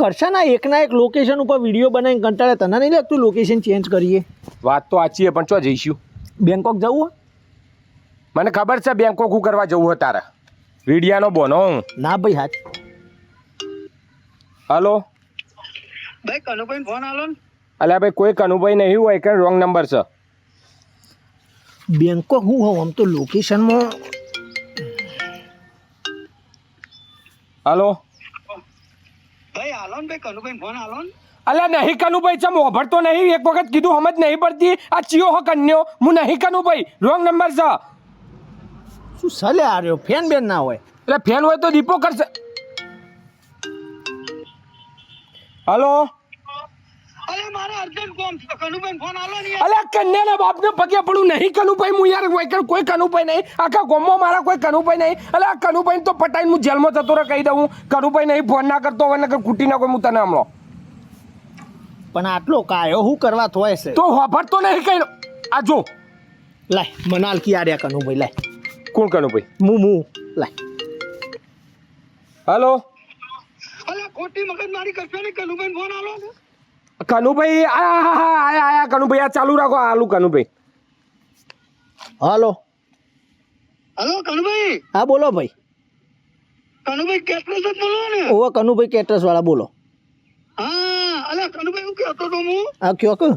કરશે ને એકના એક લોકેશન ઉપર વીડિયો બનાવીને કંટાળે? તને નહીં લાગતું લોકેશન ચેન્જ કરીએ? વાત તો સાચી છે પણ ચો જઈશું? બેંકોક જવું હે? મને ખબર છે બેંકોક હું કરવા જવું હોય તારે. વિડિયાનો બોનો હું. ના ભાઈ હાથ હલો ભાઈ કનુભાઈ ફોન આલો ને. અલ્યા ભાઈ કોઈ કનુભાઈ નહીં હોય કે રોંગ નંબર છે. બેંકોક હું હોઉં? આમ તો લોકેશનમાં હલો ભાઈ આલો ને ભાઈ કનુભાઈ ફોન આલો ને. અલ્યા નહીં કનુભાઈ ચમ ઓભરતો નહીં. એક વખત કીધું સમજ નહીં પડતી. આ ચિયો હો કન્યો. હું નહીં કનુભાઈ. રોંગ નંબર છે. શું સલે આ રહ્યો? ફેન બેન ના હોય. એટલે ફેન હોય તો દીપો કરશે. હલો? અલ્યા કન્યાના બાપને પગે પડું નહીં કનુભાઈ હું યાર કોઈ કોઈ કનુભાઈ નહીં. આખા ગોમમાં મારા કોઈ કનુભાઈ નહીં. અલ્યા આ કનુભાઈ તો પટાઈને હું જેલમાં જતો રહે કહી દઉં. કનુભાઈ નહીં ફોન ના કરતો હોય ને કૂટી ના કોઈ હું તને હમણો. પણ આટલો કાયો હું કરવા થોય છે? તો વાપરતો નહીં કઈ. આ જો. લાય મનાલ કી આર્યા કનું ભાઈ લાય. કોણ કનુભાઈ? મુ મુ લાય. હલો. અરે ખોટી મગજ મારી કરશો ને કનુભાઈ ફોન આલો કનુભાઈ આ હા હા આયા આયા કનુભાઈ આ ચાલુ રાખો આલુ કનુભાઈ. હાલો. હાલો કનુભાઈ. હા બોલો ભાઈ. કનુભાઈ કેટરસ જ બોલો ને. ઓવે કનુભાઈ કેટરસ વાળા બોલો. હા અરે કનુભાઈ હું કહેતો તો હું. આ કયો કે?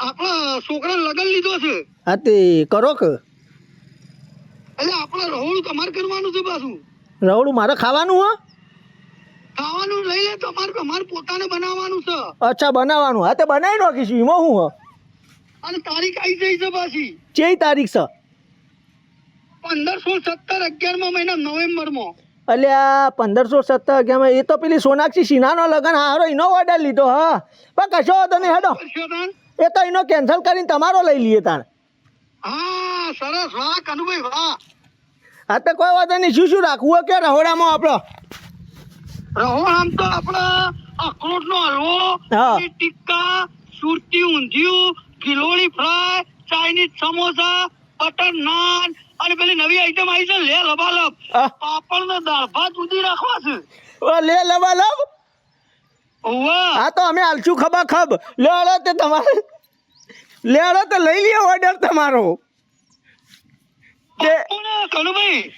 આપણા છોકરા લગન લીધો છે. હા તે કરો કે? એટલે આપણે રહોળું તમારે કરવાનું છે પાછું. રહોળું મારે ખાવાનું હા? ખાવાનું લઈ લે તમારે અમારે પોતાને બનાવવાનું છે. અચ્છા બનાવવાનું. હા તે બનાવી નાખીશું. એમાં શું હા? અને તારીખ આવી જઈ છે પાછી. ચેઈ તારીખ છે? પંદરસો સત્તર અગિયારમાં મહિના નવેમ્બરમાં. અલ્યા પંદરસો સત્તર અગિયારમાં એ તો પેલી સોનાક્ષી સિન્હાનો લગ્ન હારો એનો ઓર્ડર લીધો હા. પણ કશો હતો નહીં હેડો. એ તો એનો કેન્સલ કરીને તમારો લઈ લઈએ તાણ. હા સરસ વાહ કનુભાઈ વાહ હા તો કોઈ વાંધો નહીં. શું શું રાખવું કે રહોડામાં આપણો રહો આમ તો આપણા અખરોટ નો હલવો. ટિક્કા સુરતી undhiyu ગિલોડી fry Chinese samosa butter naan અને પેલી નવી આઈટમ આવી છે લે લબાલબ. પાપડ ને દાળ ભાત ઉધી રાખવા છે. ઓ, લે ઓવા હા તો અમે આલશું ખબા ખબ લે તે તમારે. લે તો લઈ લે ઓર્ડર તમારો. તે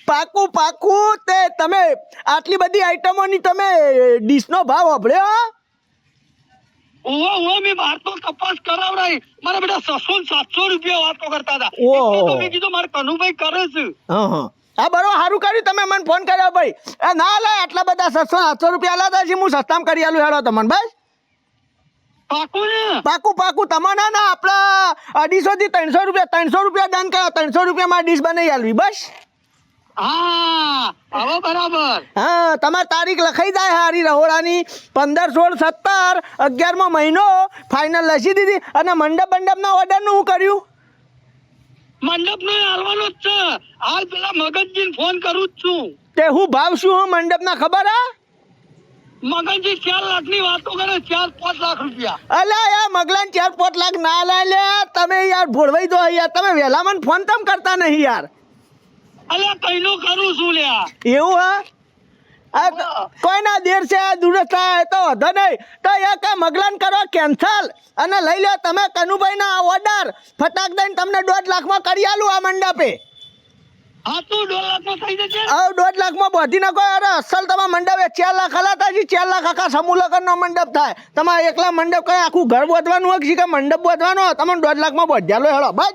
પાકું પાકું તે તમે આટલી બધી આઈટમોની તમે ડીશનો ભાવ અભળ્યો ઓવા ઓવા મેં બહાર તો તપાસ કરાવડાઈ. મારા બેટા છસો ને સાતસો રૂપિયા વાતો કરતા હતા. ઓહો. તો મેં કીધું મારે કનુભાઈ કરે છે. હા હા. હા બરોબર સારું કર્યું તમે મને ફોન કર્યો ભાઈ. ના લે આટલા બધા સસ્તો સાતસો રૂપિયા લાતા છે હું સસ્તામાં કરી આલું હેડો તમને ભાઈ પાકું પાકું. તમારા ના આપણા અઢીસો થી ત્રણસો રૂપિયા ત્રણસો રૂપિયા ડન કરો ત્રણસો રૂપિયામાં ડીશ બનાવી આલવી. બસ. હા બરાબર. હા તમારી તારીખ લખાઈ જાય હારી રહોડાની. પંદર સોળ સત્તર અગિયારમો મહિનો. ફાઇનલ લસી દીધી. અને મંડપ મંડપના ઓર્ડરનું હું કર્યું? મંડપ નો હાલવાનો જ છે. હાલ પેલા મગનજી ફોન કરું જ છું. તે હું ભાવ શું હું મંડપના ખબર હા? મગનજી ચાર લાખની વાતો કરે ચાર પાંચ લાખ રૂપિયા. અલ્યા યાર મગલાન ચાર પાંચ લાખ ના લાય લે. તમે યાર ભોળવાઈ દો યાર. તમે વેલા મને ફોન તમ કરતા નહીં યાર. અલ્યા કઈનો કરું છું લ્યા એવું હા? કોઈ ના દેર છે આ દૂરસ્થ થાય તો વધો નહીં. તો યાર કા મગલાન કરો કેન્સલ અને લઈ લો તમે કનુભાઈ ના ઓર્ડર ફટાક દઈને તમને દોઢ લાખમાં કરી આલું આ મંડપે. દોઢ લાખમાં બોધી નાખો અરે અસલ તમારા મંડપે ચાર લાખ હલાતા છે ચાર લાખ આખા સમૂહ મંડપ થાય. તમારે એકલા મંડપ કઈ આખું ઘર બોધવાનું હોય કે મંડપ બોધવાનો તમે દોઢ લાખમાં બોધ્યા લો હેડો બસ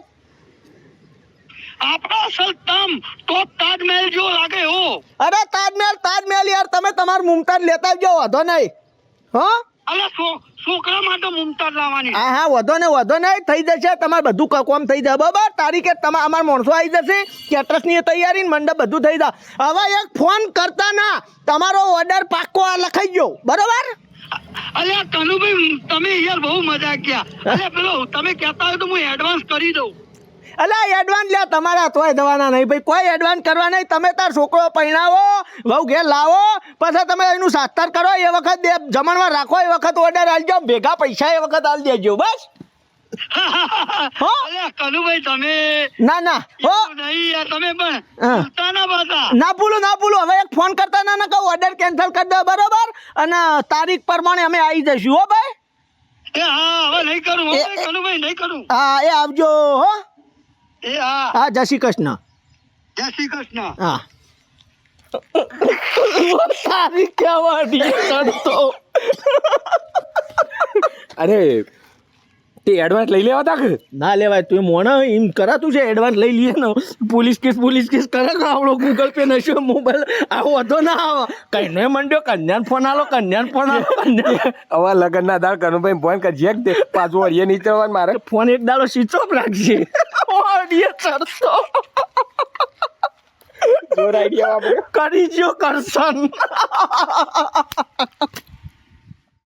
આપણા અસલ તમ તો તાજમહેલ જો લાગે હો. અરે તાજમહેલ તાજમહેલ યાર તમે તમારું મુમતાજ લેતા જ જાઓ વધો નહીં. હો? અલ્યા છો- છોકરા માટે મુમતાજ લાવવાની. હા હા વધો ને વધો નહીં થઈ જશે. તમારે બધું કોમ થઈ જાય. બરાબર? તારીખે તમારે અમારા માણસો આવી જશે. કેટરસની તૈયારી ને મંડપ બધું થઈ જાય. હવે એક ફોન કરતા ના. તમારો ઓર્ડર પાક્કો આ લખાઈ ગયો. બરોબર? અલ્યા કનુભાઈ તમે યાર બહુ મજા ગયા અલ્યા પેલો તમે કહેતા હોય તો હું એડવાન્સ કરી દઉં. અલા એડવાન્સ લ્યા તમારા તોય દવાના નહીં. ભાઈ કોઈ એડવાન્સ કરવા નહીં. તમે તાર છોકરો પહેણાવો વહુ ઘેર લાવો પછી તમે એનું સાસ્તર કરો એ વખત દે જમણમાં રાખો એ વખત ઓર્ડર આલજો ભેગા પૈસા એ વખત આલ દેજો બસ. ના ના હો? તમે ના ભૂલું ના ભૂલું. હવે એક ફોન કરતા ના ના કહું. ઓર્ડર કેન્સલ કરી દો બરોબર? અને તારીખ પ્રમાણે અમે આવી જઈશું હો ભાઈ. કરું. હા એ આવજો હો. એ હા. હા જય શ્રી કૃષ્ણ. જય શ્રી કૃષ્ણ. હા. તારીખ કહેવાની અરે તે એડવાન્સ લઈ લેવા તા ના લેવાય તું મોણા એમ કરાતું છે એડવાન્સ લઈ લઈએ ને. પોલીસ કેસ પોલીસ કેસ કરે આવડો ગૂગલ પે નશો મોબાઈલ આવો વધો ના આવે. કઈને મંડ્યો કન્યાન ફોન આલો કન્યાન ફોન આલો હવે લગન ના દાળ કનુભાઈ ફોન કરજે કે તે પાછું અડીએ નહીં મારે. ફોન એક દાડો સ્વિચ ઓફ રાખજે. ઓડિયો કરતો જોર આઈડિયા કરી જો કરશન.